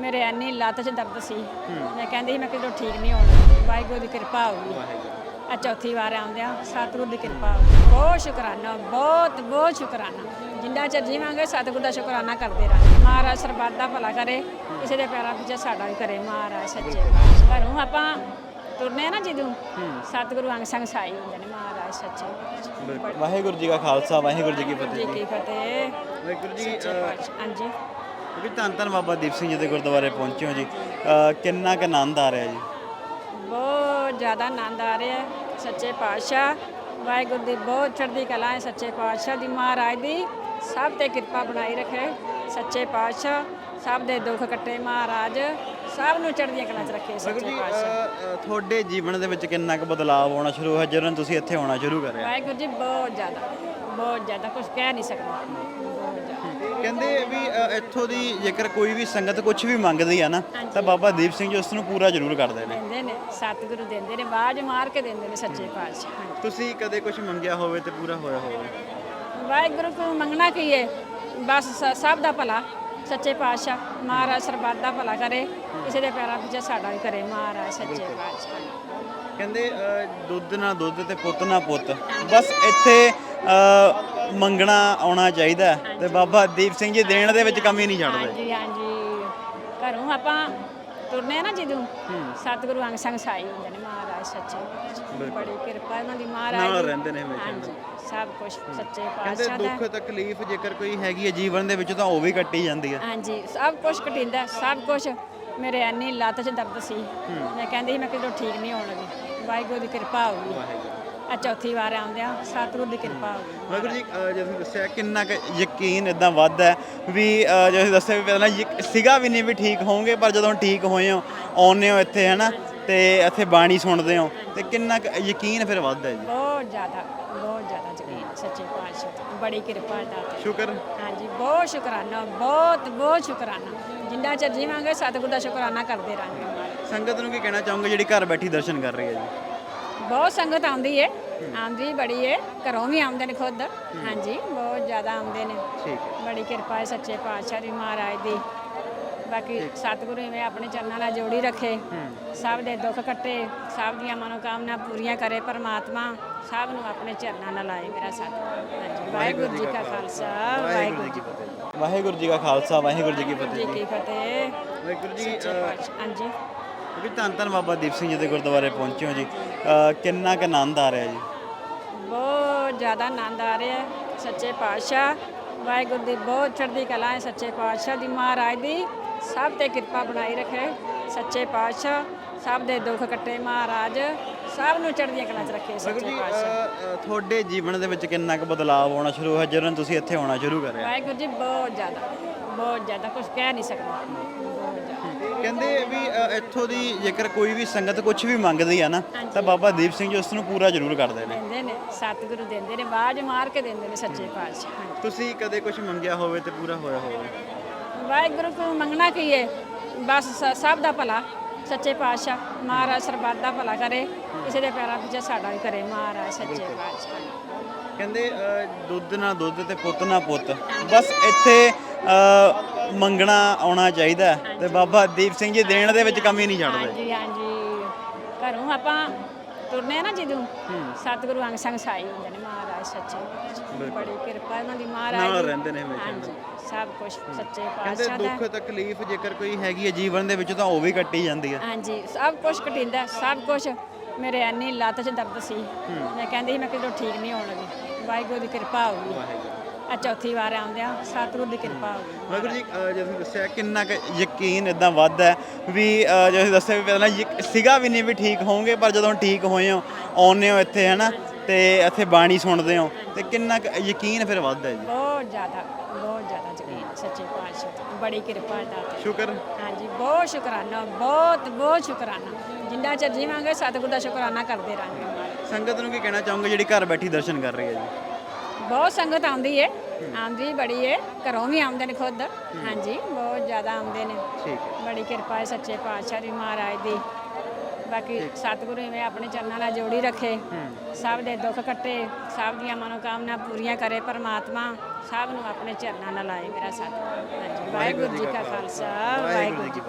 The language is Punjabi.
ਮੇਰੇ ਐਨੀ ਲੱਤ 'ਚ ਦਰਦ ਸੀ। ਮੈਂ ਕਹਿੰਦੀ ਸੀ ਮੈਂ ਕਿਧਰੋਂ ਠੀਕ ਨਹੀਂ ਹੋਣਾ। ਵਾਹਿਗੁਰੂ ਦੀ ਕਿਰਪਾ ਹੋਊਗੀ ਆ ਚੌਥੀ ਵਾਰ ਆਉਂਦਿਆਂ ਸਤਿਗੁਰੂ ਦੀ ਕਿਰਪਾ ਹੋਊਗੀ ਬਹੁਤ ਸ਼ੁਕਰਾਨਾ ਬਹੁਤ ਬਹੁਤ ਸ਼ੁਕਰਾਨਾ। ਜਿੰਨਾ ਚਿਰ ਜੀਵਾਂਗੇ ਸਤਿਗੁਰੂ ਦਾ ਸ਼ੁਕਰਾਨਾ ਕਰਦੇ ਰਹਾਂਗੇ। ਮਹਾਰਾਜ ਸਰਬੱਤ ਦਾ ਭਲਾ ਕਰੇ ਕਿਸੇ ਦੇ ਪੈਰਾਂ ਪਿੱਛੇ ਸਾਡਾ ਵੀ ਕਰੇ। ਮਹਾਰਾਜ ਸੱਚੇ ਪਾਤਸ਼ਾਹ। ਘਰੋਂ ਆਪਾਂ ਤੁਰਨੇ ਆ ਨਾ ਜਦੋਂ ਸਤਿਗੁਰੂ ਅੰਗ ਸੰਗ ਸਾਈ ਹੁੰਦੇ ਨੇ ਮਹਾਰਾਜ ਸੱਚੇ ਪਾਤਸ਼ਾਹ। ਵਾਹਿਗੁਰੂ ਜੀ ਕਾ ਖਾਲਸਾ ਵਾਹਿਗੁਰੂ ਜੀ ਕੀ ਜੀ ਫਤਿਹ। ਕੀ ਫਤਿਹ। ਵਾਹਿਗੁਰੂ ਜੀ ਹਾਂਜੀ। ਕਿਉਂਕਿ ਧੰਨ ਧੰਨ ਬਾਬਾ ਦੀਪ ਸਿੰਘ ਜੀ ਦੇ ਗੁਰਦੁਆਰੇ ਪਹੁੰਚੇ ਹੋ ਜੀ। ਕਿੰਨਾ ਕੁ ਆਨੰਦ ਆ ਰਿਹਾ ਜੀ? ਬਹੁਤ ਜ਼ਿਆਦਾ ਆਨੰਦ ਆ ਰਿਹਾ ਹੈ ਸੱਚੇ ਪਾਤਸ਼ਾਹ। ਵਾਹਿਗੁਰੂ ਦੀ ਬਹੁਤ ਚੜ੍ਹਦੀ ਕਲਾ ਹੈ ਸੱਚੇ ਪਾਤਸ਼ਾਹ ਦੀ। ਮਹਾਰਾਜ ਦੀ ਸਭ ਤੇ ਕਿਰਪਾ ਬਣਾਈ ਰੱਖੇ ਸੱਚੇ ਪਾਤਸ਼ਾਹ ਸਭ ਦੇ ਦੁੱਖ ਕੱਟੇ ਮਹਾਰਾਜ ਸਭ ਨੂੰ ਚੜ੍ਹਦੀਆਂ ਕਲਾ 'ਚ ਰੱਖੇ ਸੱਚੇ ਪਾਤਸ਼ਾਹ। ਤੁਹਾਡੇ ਜੀਵਨ ਦੇ ਵਿੱਚ ਕਿੰਨਾ ਕੁ ਬਦਲਾਅ ਆਉਣਾ ਸ਼ੁਰੂ ਹੋਇਆ? ਜਦੋਂ ਤੁਸੀਂ ਇੱਥੇ ਆਉਣਾ ਸ਼ੁਰੂ ਕਰਿਆ? ਵਾਹਿਗੁਰੂ ਜੀ ਬਹੁਤ ਜ਼ਿਆਦਾ ਬਹੁਤ ਜ਼ਿਆਦਾ ਕੁਝ ਕਹਿ ਨਹੀਂ ਸਕਦਾ। ਕਹਿੰਦੇ ਵੀ ਅ, ਇੱਥੋਂ ਦੀ ਜੇਕਰ ਕੋਈ ਵੀ ਸੰਗਤ ਕੁਝ ਵੀ ਮੰਗਦੀ ਆ ਨਾ ਤਾਂ ਬਾਬਾ ਦੀਪ ਸਿੰਘ ਜੀ ਉਸ ਨੂੰ ਪੂਰਾ ਜ਼ਰੂਰ ਕਰਦੇ ਨੇ। ਦਿੰਦੇ ਨੇ ਸਤਿਗੁਰੂ ਦਿੰਦੇ ਨੇ ਬਾਜ ਮਾਰ ਕੇ ਦਿੰਦੇ ਨੇ ਸੱਚੇ ਪਾਤਸ਼ਾਹ ਹਾਂਜੀ। ਤੁਸੀਂ ਕਦੇ ਕੁਝ ਮੰਗਿਆ ਹੋਵੇ ਤੇ ਪੂਰਾ ਹੋਇਆ ਹੋਵੇ? ਵਾਹਿਗੁਰੂ ਕੋ ਮੰਗਣਾ ਕੀ ਹੈ ਬਸ ਸ- ਸਭ ਦਾ ਭਲਾ ਸੱਚੇ ਪਾਤਸ਼ਾਹ ਮਹਾਰਾਜ ਸਰਬੱਤ ਦਾ ਭਲਾ ਕਰੇ ਕਿਸੇ ਦੇ ਪੈਰਾਂ ਪਿੱਛੇ ਸਾਡਾ ਵੀ ਕਰੇ ਮਹਾਰਾਜ ਸੱਚੇ ਪਾਤਸ਼ਾਹ। ਕਹਿੰਦੇ ਅ, ਦੁੱਧ ਨਾ ਦੁੱਧ ਤੇ ਪੁੱਤ ਨਾ ਪੁੱਤ। ਬਸ ਇੱਥੇ ਅ, ਮੰਗਣਾ ਆਉਣਾ ਚਾਹੀਦਾ ਹੈ ਤੇ ਬਾਬਾ ਦੀਪ ਸਿੰਘ ਜੀ ਦੇਣ ਦੇ ਵਿੱਚ ਕਮੀ ਨਹੀਂ ਛੱਡਦੇ। ਹਾਂਜੀ ਹਾਂਜੀ। ਘਰੋਂ ਆਪਾਂ ਤੁਰਨੇ ਆ ਨਾ ਜਦੋਂ ਸਤਿਗੁਰੂ ਅੰਗ ਸੰਗ ਸਾਈ ਹੁੰਦੇ ਨੇ ਮਹਾਰਾਜ ਸੱਚੇ ਪਾਤਸ਼ਾਹ। ਬੜੀ ਕਿਰਪਾ ਉਹਨਾਂ ਦੀ ਮਹਾਰਾਜ ਨਾਲ ਦੀ। ਰਹਿੰਦੇ ਨੇ ਹਮੇਸ਼ਾ। ਹਾਂਜੀ ਸਭ ਕੁਝ ਸੱਚੇ ਕਹਿੰਦੇ ਪਾਤਸ਼ਾਹ ਦਾ। ਦੁੱਖ ਤਕਲੀਫ ਜੇਕਰ ਕੋਈ ਹੈਗੀ ਹੈ ਜੀਵਨ ਦੇ ਵਿੱਚ ਤਾਂ ਉਹ ਵੀ ਕੱਟੀ ਜਾਂਦੀ ਹੈ। ਹਾਂਜੀ ਸਭ ਕੁਝ ਕਟਿੰਦਾ ਸਭ ਕੁਝ ਮੇਰੇ ਐਨੀ ਲੱਤ 'ਚ ਦਰਦ ਸੀ। ਮੈਂ ਕਹਿੰਦੀ ਸੀ ਮੈਂ ਕਿਧਰੋਂ ਠੀਕ ਨਹੀਂ ਹੋਣ ਲੱਗੀ ਵਾਹਿਗੁਰੂ ਦੀ ਕਿਰਪਾ ਹੋਊਗੀ ਆ ਚੌਥੀ ਵਾਰ ਆਉਂਦਿਆਂ ਸਤਿਗੁਰੂ ਦੀ ਕਿਰਪਾ ਵਾਹਿਗੁਰੂ ਜੀ ਜਿਵੇਂ ਤੁਸੀਂ ਦੱਸਿਆ ਕਿੰਨਾ ਕੁ ਯਕੀਨ ਇਦਾਂ ਵੱਧਦਾ ਹੈ ਵੀ ਅ, ਜਿਵੇਂ ਤੁਸੀਂ ਦੱਸਿਆ ਵੀ ਪਹਿਲਾਂ ਯਕ- ਸੀਗਾ ਵੀ ਨਹੀਂ ਵੀ ਠੀਕ ਹੋਵੋਗੇ ਪਰ ਜਦੋਂ ਠੀਕ ਹੋਏ ਹੋ ਆਉਂਦੇ ਹੋ ਇੱਥੇ ਹੈਨਾ ਤੇ ਇੱਥੇ ਬਾਣੀ ਸੁਣਦੇ ਹੋ ਤੇ ਕਿੰਨਾ ਕੁ ਯਕੀਨ ਫਿਰ ਵੱਧਦਾ ਹੈ ਜੀ? ਬਹੁਤ ਜ਼ਿਆਦਾ ਬਹੁਤ ਜ਼ਿਆਦਾ ਯਕੀਨ ਸੱਚੇ ਪਾਤਸ਼ਾਹ। ਬੜੀ ਕਿਰਪਾ ਦਾ। ਸ਼ੁਕਰ। ਹਾਂਜੀ ਬਹੁਤ ਸ਼ੁਕਰਾਨਾ ਬਹੁਤ ਬਹੁਤ ਸ਼ੁਕਰਾਨਾ। ਜਿੰਨਾ ਚਿਰ ਜੀਵਾਂਗੇ ਸਤਿਗੁਰੂ ਦਾ ਸ਼ੁਕਰਾਨਾ ਕਰਦੇ ਰਹਾਂਗੇ। ਸੰਗਤ ਨੂੰ ਕੀ ਕਹਿਣਾ ਚਾਹੋਗੇ ਜਿਹੜੀ ਘਰ ਬੈਠੀ ਦਰਸ਼ਨ ਕਰ ਰਹੀ ਹੈ ਜੀ? ਬਹੁਤ ਸੰਗਤ ਆਉਂਦੀ ਏ। ਆਉਂਦੀ ਬੜੀ ਏ। ਘਰੋਂ ਵੀ ਆਉਂਦੇ ਨੇ ਖੁਦ। ਹਾਂਜੀ ਬਹੁਤ ਜ਼ਿਆਦਾ ਆਉਂਦੇ ਨੇ। ਠੀਕ ਹੈ ਬੜੀ ਕਿਰਪਾ ਹੈ ਸੱਚੇ ਪਾਤਸ਼ਾਹ ਦੀ ਮਹਾਰਾਜ ਦੀ। ਬਾਕੀ ਸਤਿਗੁਰੂ ਇਵੇਂ ਆਪਣੇ ਚਰਨਾਂ ਨਾਲ ਜੋੜੀ ਰੱਖੇ। ਸਭ ਦੇ ਦੁੱਖ ਕੱਟੇ। ਸਭ ਦੀਆਂ ਮਨੋਕਾਮਨਾ ਪੂਰੀਆਂ ਕਰੇ ਪਰਮਾਤਮਾ। ਸਭ ਨੂੰ ਆਪਣੇ ਚਰਨਾਂ ਨਾਲ ਲਾਏ ਮੇਰਾ ਸਤਿਗੁਰੂ। ਹਾਂਜੀ ਵਾਹਿਗੁਰੂ ਜੀ ਕਾ ਖਾਲਸਾ। ਵਾਹਿਗੁਰੂ ਜੀ ਕੀ ਫਤਿਹ। ਵਾਹਿਗੁਰੂ ਜੀ ਕਾ ਖਾਲਸਾ ਵਾਹਿਗੁਰੂ ਜੀ ਕੀ ਫਤਿਹ ਜੀ। ਕੀ ਫਤਿਹ। ਵਾਹਿਗੁਰੂ ਜੀ ਹਾਂਜੀ। ਕਿਉਂਕਿ ਧੰਨ ਧੰਨ ਬਾਬਾ ਦੀਪ ਸਿੰਘ ਜੀ ਦੇ ਗੁਰਦੁਆਰੇ ਪਹੁੰਚੇ ਹੋ ਜੀ। ਕਿੰਨਾ ਕੁ ਆਨੰਦ ਆ ਰਿਹਾ ਜੀ? ਬਹੁਤ ਜ਼ਿਆਦਾ ਆਨੰਦ ਆ ਰਿਹਾ ਹੈ ਸੱਚੇ ਪਾਤਸ਼ਾਹ। ਵਾਹਿਗੁਰੂ ਦੀ ਬਹੁਤ ਚੜ੍ਹਦੀ ਕਲਾ ਹੈ ਸੱਚੇ ਪਾਤਸ਼ਾਹ ਦੀ। ਮਹਾਰਾਜ ਦੀ ਸਭ ਤੇ ਕਿਰਪਾ ਬਣਾਈ ਰੱਖੇ ਸੱਚੇ ਪਾਤਸ਼ਾਹ ਸਭ ਦੇ ਦੁੱਖ ਕੱਟੇ ਮਹਾਰਾਜ ਸਭ ਨੂੰ ਚੜ੍ਹਦੀਆਂ ਕਲਾ 'ਚ ਰੱਖੇ ਸੱਚੇ ਪਾਤਸ਼ਾਹ। ਤੁਹਾਡੇ ਜੀਵਨ ਦੇ ਵਿੱਚ ਕਿੰਨਾ ਕੁ ਬਦਲਾਅ ਆਉਣਾ ਸ਼ੁਰੂ ਹੋਇਆ? ਜਦੋਂ ਤੁਸੀਂ ਇੱਥੇ ਆਉਣਾ ਸ਼ੁਰੂ ਕਰਿਆ? ਵਾਹਿਗੁਰੂ ਜੀ ਬਹੁਤ ਜ਼ਿਆਦਾ ਬਹੁਤ ਜ਼ਿਆਦਾ ਕੁਝ ਕਹਿ ਨਹੀਂ ਸਕਦਾ। ਕਹਿੰਦੇ ਵੀ ਅ, ਇੱਥੋਂ ਦੀ ਜੇਕਰ ਕੋਈ ਵੀ ਸੰਗਤ ਕੁਝ ਵੀ ਮੰਗਦੀ ਆ ਨਾ ਤਾਂ ਬਾਬਾ ਦੀਪ ਸਿੰਘ ਜੀ ਉਸ ਨੂੰ ਪੂਰਾ ਜ਼ਰੂਰ ਕਰਦੇ ਨੇ। ਦਿੰਦੇ ਨੇ ਸਤਿਗੁਰੂ ਦਿੰਦੇ ਨੇ ਬਾਜ ਮਾਰ ਕੇ ਦਿੰਦੇ ਨੇ ਸੱਚੇ ਪਾਤਸ਼ਾਹ ਹਾਂਜੀ। ਤੁਸੀਂ ਕਦੇ ਕੁਝ ਮੰਗਿਆ ਹੋਵੇ ਤੇ ਪੂਰਾ ਹੋਇਆ ਹੋਵੇ? ਵਾਹਿਗੁਰੂ ਕੋ ਮੰਗਣਾ ਕੀ ਹੈ ਬਸ ਸ- ਸਭ ਦਾ ਭਲਾ ਸੱਚੇ ਪਾਤਸ਼ਾਹ ਮਹਾਰਾਜ ਸਰਬੱਤ ਦਾ ਭਲਾ ਕਰੇ ਕਿਸੇ ਦੇ ਪੈਰਾਂ ਪਿੱਛੇ ਸਾਡਾ ਵੀ ਕਰੇ ਮਹਾਰਾਜ ਸੱਚੇ ਪਾਤਸ਼ਾਹ। ਕਹਿੰਦੇ ਅ, ਦੁੱਧ ਨਾ ਦੁੱਧ ਤੇ ਪੁੱਤ ਨਾ ਪੁੱਤ। ਬਸ ਇੱਥੇ ਅ, ਮੰਗਣਾ ਆਉਣਾ ਚਾਹੀਦਾ ਹੈ ਤੇ ਬਾਬਾ ਦੀਪ ਸਿੰਘ ਜੀ ਦੇਣ ਦੇ ਵਿੱਚ ਕਮੀ ਨਹੀਂ ਛੱਡਦੇ। ਹਾਂਜੀ ਹਾਂਜੀ। ਘਰੋਂ ਆਪਾਂ ਤੁਰਨੇ ਆ ਨਾ ਜਦੋਂ ਸਤਿਗੁਰੂ ਅੰਗ ਸੰਗ ਸਾਈ ਹੁੰਦੇ ਨੇ ਮਹਾਰਾਜ ਸੱਚੇ ਪਾਤਸ਼ਾਹ। ਬੜੀ ਕਿਰਪਾ ਉਹਨਾਂ ਦੀ ਮਹਾਰਾਜ ਨਾਲ ਦੀ। ਰਹਿੰਦੇ ਨੇ ਹਮੇਸ਼ਾ। ਹਾਂਜੀ ਸਭ ਕੁਝ ਸੱਚੇ ਕਹਿੰਦੇ ਪਾਤਸ਼ਾਹ ਦਾ। ਦੁੱਖ ਤਕਲੀਫ ਜੇਕਰ ਕੋਈ ਹੈਗੀ ਹੈ ਜੀਵਨ ਦੇ ਵਿੱਚ ਤਾਂ ਉਹ ਵੀ ਕੱਟੀ ਜਾਂਦੀ ਹੈ। ਹਾਂਜੀ ਸਭ ਕੁਝ ਕਟਿੰਦਾ ਸਭ ਕੁਝ ਮੇਰੇ ਐਨੀ ਲੱਤ 'ਚ ਦਰਦ ਸੀ। ਮੈਂ ਕਹਿੰਦੀ ਸੀ ਮੈਂ ਕਿਧਰੋਂ ਠੀਕ ਨਹੀਂ ਹੋਣ ਲੱਗੀ ਵਾਹਿਗੁਰੂ ਦੀ ਕਿਰਪਾ ਹੋਊਗੀ ਆ ਚੌਥੀ ਵਾਰ ਆਉਂਦਿਆਂ ਸਤਿਗੁਰੂ ਦੀ ਕਿਰਪਾ ਵਾਹਿਗੁਰੂ ਜੀ ਜਿਵੇਂ ਤੁਸੀਂ ਦੱਸਿਆ ਕਿੰਨਾ ਕੁ ਯਕੀਨ ਇਦਾਂ ਵੱਧਦਾ ਹੈ ਵੀ ਅ, ਜਿਵੇਂ ਦੱਸਿਆ ਵੀ ਪਹਿਲਾਂ ਯਕ- ਸੀਗਾ ਵੀ ਨਹੀਂ ਵੀ ਠੀਕ ਹੋਵੋਗੇ ਪਰ ਜਦੋਂ ਠੀਕ ਹੋਏ ਹੋ ਆਉਂਦੇ ਹੋ ਇੱਥੇ ਹੈਨਾ ਤੇ ਇੱਥੇ ਬਾਣੀ ਸੁਣਦੇ ਹੋ ਤੇ ਕਿੰਨਾ ਕੁ ਯਕੀਨ ਫਿਰ ਵੱਧਦਾ ਹੈ ਜੀ? ਬਹੁਤ ਜ਼ਿਆਦਾ ਬਹੁਤ ਜ਼ਿਆਦਾ ਯਕੀਨ ਸੱਚੇ ਪਾਤਸ਼ਾਹ। ਬੜੀ ਕਿਰਪਾ ਦਾ। ਸ਼ੁਕਰ। ਹਾਂਜੀ ਬਹੁਤ ਸ਼ੁਕਰਾਨਾ ਬਹੁਤ ਬਹੁਤ ਸ਼ੁਕਰਾਨਾ। ਜਿੰਨਾ ਚਿਰ ਜੀਵਾਂਗੇ ਸਤਿਗੁਰੂ ਦਾ ਸ਼ੁਕਰਾਨਾ ਕਰਦੇ ਰਹਾਂਗੇ। ਸੰਗਤ ਨੂੰ ਕੀ ਕਹਿਣਾ ਚਾਹੋਗੇ ਜਿਹੜੀ ਘਰ ਬੈਠੀ ਦਰਸ਼ਨ ਕਰ ਰਹੀ ਹੈ ਜੀ? ਬਹੁਤ ਸੰਗਤ ਆਉਂਦੀ ਏ। ਆਉਂਦੀ ਬੜੀ ਏ। ਘਰੋਂ ਵੀ ਆਉਂਦੇ ਨੇ ਖੁਦ। ਹਾਂਜੀ ਬਹੁਤ ਜ਼ਿਆਦਾ ਆਉਂਦੇ ਨੇ। ਠੀਕ ਹੈ ਬੜੀ ਕਿਰਪਾ ਹੈ ਸੱਚੇ ਪਾਤਸ਼ਾਹ ਦੀ ਮਹਾਰਾਜ ਦੀ। ਬਾਕੀ ਸਤਿਗੁਰੂ ਇਵੇਂ ਆਪਣੇ ਚਰਨਾਂ ਨਾਲ ਜੋੜੀ ਰੱਖੇ। ਸਭ ਦੇ ਦੁੱਖ ਕੱਟੇ। ਸਭ ਦੀਆਂ ਮਨੋਕਾਮਨਾ ਪੂਰੀਆਂ ਕਰੇ ਪਰਮਾਤਮਾ। ਸਭ ਨੂੰ ਆਪਣੇ ਚਰਨਾਂ ਨਾਲ ਲਾਏ ਮੇਰਾ ਸਤਿਗੁਰੂ। ਹਾਂਜੀ ਵਾਹਿਗੁਰੂ ਜੀ ਕਾ ਖਾਲਸਾ। ਵਾਹਿਗੁਰੂ ਜੀ